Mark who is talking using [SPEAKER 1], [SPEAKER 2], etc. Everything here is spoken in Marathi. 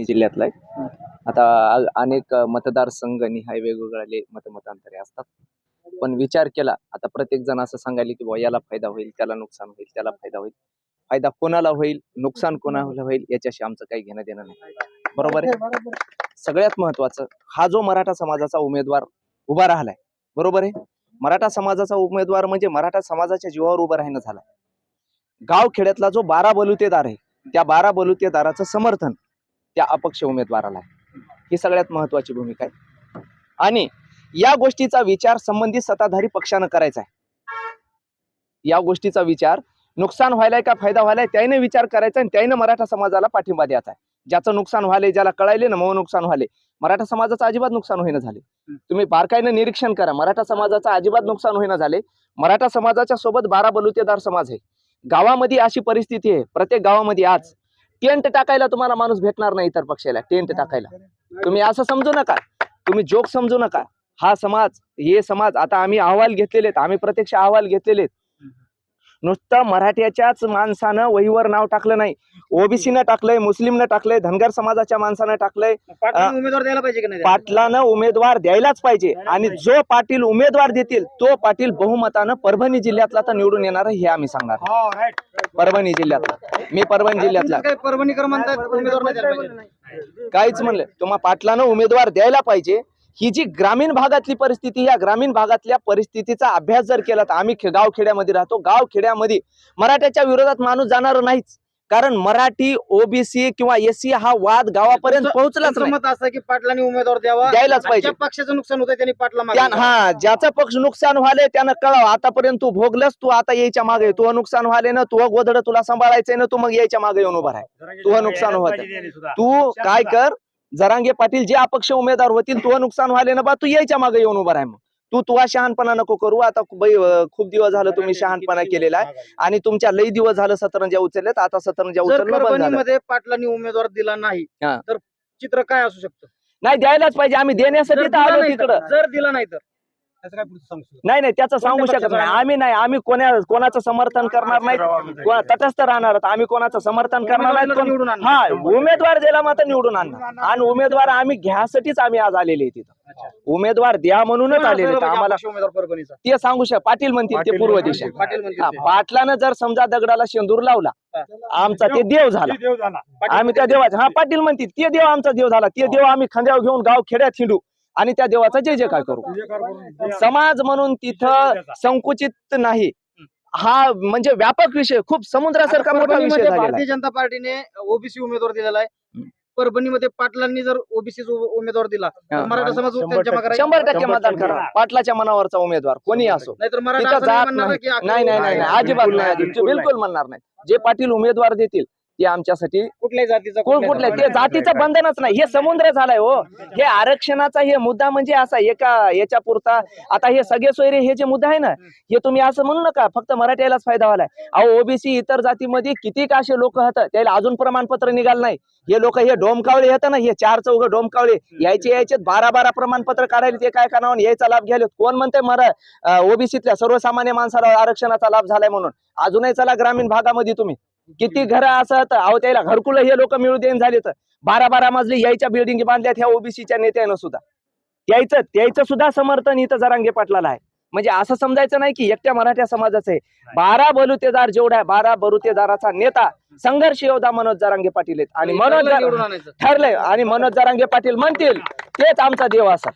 [SPEAKER 1] परभणी जिल्ह्यातला आहे आता आ- अनेक मतदारसंघ निहाय वेगवेगळे मतमतांतरे असतात. पण विचार केला आता प्रत्येक जण असं सांगायला की बुवा याला फायदा होईल त्याला नुकसान होईल त्याला फायदा होईल. फायदा कोणाला होईल नुकसान कोणाला होईल याच्याशी आमचं काही घेणं देणं नाही. बरोबर आहे? सगळ्यात महत्वाचं हा जो मराठा समाजाचा उमेदवार उभा राहिलाय बरोबर आहे? मराठा समाजाचा उमेदवार म्हणजे मराठा समाजाच्या जीवावर उभा राहणं झाला गाव खेड्यातला जो बारा बलुतेदार आहे त्या बारा बलुतेदाराचं समर्थन. त्या अपक्ष उमेदवाराला. ही सगळ्यात महत्वाची भूमिका आहे. आणि या गोष्टीचा विचार संबंधित सत्ताधारी पक्षानं करायचा आहे. या गोष्टीचा विचार नुकसान व्हायलाय का फायदा व्हायलाय त्याने विचार करायचा आणि त्याने मराठा समाजाला पाठिंबा द्यायचा आहे. ज्याचं नुकसान व्हायलंय ज्याला कळायले ना मग नुकसान व्हायले मराठा समाजाचं अजिबात नुकसान होईना झाले तुम्ही बारकाईनं निरीक्षण करा. मराठा समाजाचं अजिबात नुकसान होईना झाले मराठा समाजाच्या सोबत बारा बलुतेदार समाज आहे. गावामध्ये अशी परिस्थिती आहे. प्रत्येक गावामध्ये आज टेंट टाकायला तुम्हाला माणूस भेटणार नाही इतर पक्षाला टेंट टाकायला. तुम्ही असं समजू नका. तुम्ही जोक समजू नका. हा समाज हे समाज आता आम्ही अहवाल घेतलेले आहेत आम्ही प्रत्यक्ष अहवाल घेतलेले आहेत. नुसतं मराठ्याच्याच माणसानं वहीवर नाव टाकलं नाही. ओबीसीनं टाकलंय मुस्लिमनं टाकलंय धनगर समाजाच्या माणसानं टाकलंय.
[SPEAKER 2] उमेदवार द्यायला पाहिजे की नाही
[SPEAKER 1] पाटलानं उमेदवार द्यायलाच पाहिजे. आणि जो पाटील उमेदवार देतील तो पाटील बहुमतानं परभणी जिल्ह्यातला तर निवडून येणार हे आम्ही सांगणार. परभणी जिल्ह्यातला. मी परभणी जिल्ह्यातला.
[SPEAKER 2] काही परभणीकर म्हणतात उमेदवार नाही द्यायला पाहिजे.
[SPEAKER 1] काहीच म्हणलं. तुम्हा पाटलानं उमेदवार द्यायला पाहिजे. ही जी ग्रामीण भागातली परिस्थिती या ग्रामीण भागातल्या परिस्थितीचा अभ्यास जर केला तर आम्ही गावखेड्यामध्ये राहतो. गावखेड्यामध्ये मराठ्याच्या विरोधात माणूस जाणार नाहीच. कारण मराठी ओबीसी किंवा एससी हा वाद गावापर्यंत पोहोचलाच
[SPEAKER 2] मत असं की पाटलांनी उमेदवार द्यावा?
[SPEAKER 1] द्यायलाच पाहिजे.
[SPEAKER 2] पक्षाचं नुकसान होतंय त्यांनी पाटला.
[SPEAKER 1] हा ज्याचा पक्ष नुकसान व्हाले त्यानं कळावं. आतापर्यंत तू भोगलस तू आता यायच्या मागे. तू नुकसान व्हाले ना तू गोधड तुला सांभाळायचंय ना तू मग यायच्या मागे येऊन उभा राह. तुझं नुकसान होत तू काय कर जरांगे पाटील जे अपक्ष उमेदवार होतील तुझं नुकसान व्हाले ना बा तू यायच्या मागे येऊन उभा राह मग. तू तुझा शहाणपणा नको करू. आता खूप दिवस झालं तुम्ही शहाणपणा केलेला आहे. आणि तुमच्या लई दिवस झालं सतरंजा उचललेत आता सतरंजा
[SPEAKER 2] परभणीमध्ये पाटलांनी उमेदवार दिला नाही. तर चित्र काय असू शकतं?
[SPEAKER 1] नाही द्यायलाच पाहिजे. आम्ही देण्यासाठी
[SPEAKER 2] जर दिला नाही तर- नाही
[SPEAKER 1] नाही नाही त्याचं सांगू शकत नाही. आम्ही नाही आम्ही कोणा कोणाचं समर्थन करणार नाही. कोणा- तटस्थ राहणार आहोत. आम्ही कोणाचं समर्थन करणार नाही.
[SPEAKER 2] उमेदवार निवडून आणणार.
[SPEAKER 1] हा उमेदवार दिला मात्र निवडून आणणार. आणि उमेदवार आम्ही घ्यासाठीच आम्ही आज आलेले आहे तिथं उमेदवार द्या म्हणूनच आलेले आहेत. आम्हाला
[SPEAKER 2] अपक्ष उमेदवार परभणीचा?
[SPEAKER 1] ते सांगू शक पाटील म्हणतील ते पूर्व दिशा
[SPEAKER 2] पाटील म्हणतील
[SPEAKER 1] हा,
[SPEAKER 2] ते.
[SPEAKER 1] पाटलानं जर समजा दगडाला शेंदूर लावला
[SPEAKER 2] हा.
[SPEAKER 1] आमचा ते देव झाला.
[SPEAKER 2] पाटील
[SPEAKER 1] आम्ही त्या देवाचा हा पाटील म्हणतील ते देव आमचा देव झाला. ते देव आम्ही खांद्यावर घेऊन गाव खेड्यात हिंडू. आणि त्या देवाचा जय जयकार करू. समाज म्हणून तिथं संकुचित नाही. हा म्हणजे व्यापक विषय खूप समुद्रासारखा मोठा विषय
[SPEAKER 2] भारतीय जनता पार्टीने ओबीसी उमेदवार दिलेला आहे. परभणीमध्ये पाटलांनी जर ओबीसी उमेदवार दिला तर
[SPEAKER 1] हा.
[SPEAKER 2] मराठा समाज.
[SPEAKER 1] शंभर टक्के. मतदान करा. पाटलाच्या मनावरचा उमेदवार कोणी असो.
[SPEAKER 2] नाहीतर मराठा नाही
[SPEAKER 1] जात नाही नाही. नाही नाही नाही, अजिबात नाही. बिलकुल म्हणणार नाही. जे पाटील उमेदवार देतील ते आमच्यासाठी
[SPEAKER 2] कुठल्याही जातीचा
[SPEAKER 1] कोण कुठल्या ते जातीचं बंधनच नाही. हे समुद्र झालाय हो. हे आरक्षणाचा हे मुद्दा म्हणजे असा एका याच्या पुरता आता हे सगळे सोयरे हे जे मुद्दा आहे ना हे तुम्ही असं म्हणू नका. फक्त मराठ्यालाच फायदा व्हायलाय अहो ओबीसी इतर जातीमध्ये किती का असे लोक होतं त्याला अजून प्रमाणपत्र निघाल नाही. हे लोक हे डोमकावळे येतं ना हे चार चौघ डोमकावळे यायचे यायचे बारा बारा प्रमाणपत्र काढायला ते काय करणार? यायचा लाभ घ्यायला कोण म्हणते मरा ओबीसीतल्या सर्वसामान्य माणसाला आरक्षणाचा लाभ झालाय म्हणून? अजूनही चला ग्रामीण भागामध्ये तुम्ही. किती घर असत? अहो त्याला घरकुल हे लोक मिळू देईन झाले तर. बारा बारा मजली यायच्या बिल्डिंग बांधल्यात ह्या ओबीसीच्या नेत्यानं सुद्धा. त्याचं त्याचं सुद्धा समर्थन इथं जरांगे पाटलाला आहे. म्हणजे असं समजायचं नाही की एकट्या मराठा समाजाचं आहे. बारा बलुतेदार जेवढा आहे बारा बलुतेदाराचा नेता संघर्ष योद्धा मनोज जरांगे पाटील आहेत. आणि मनोज ठरलंय. आणि मनोज जरांगे पाटील म्हणतील तेच आमचा देव असा.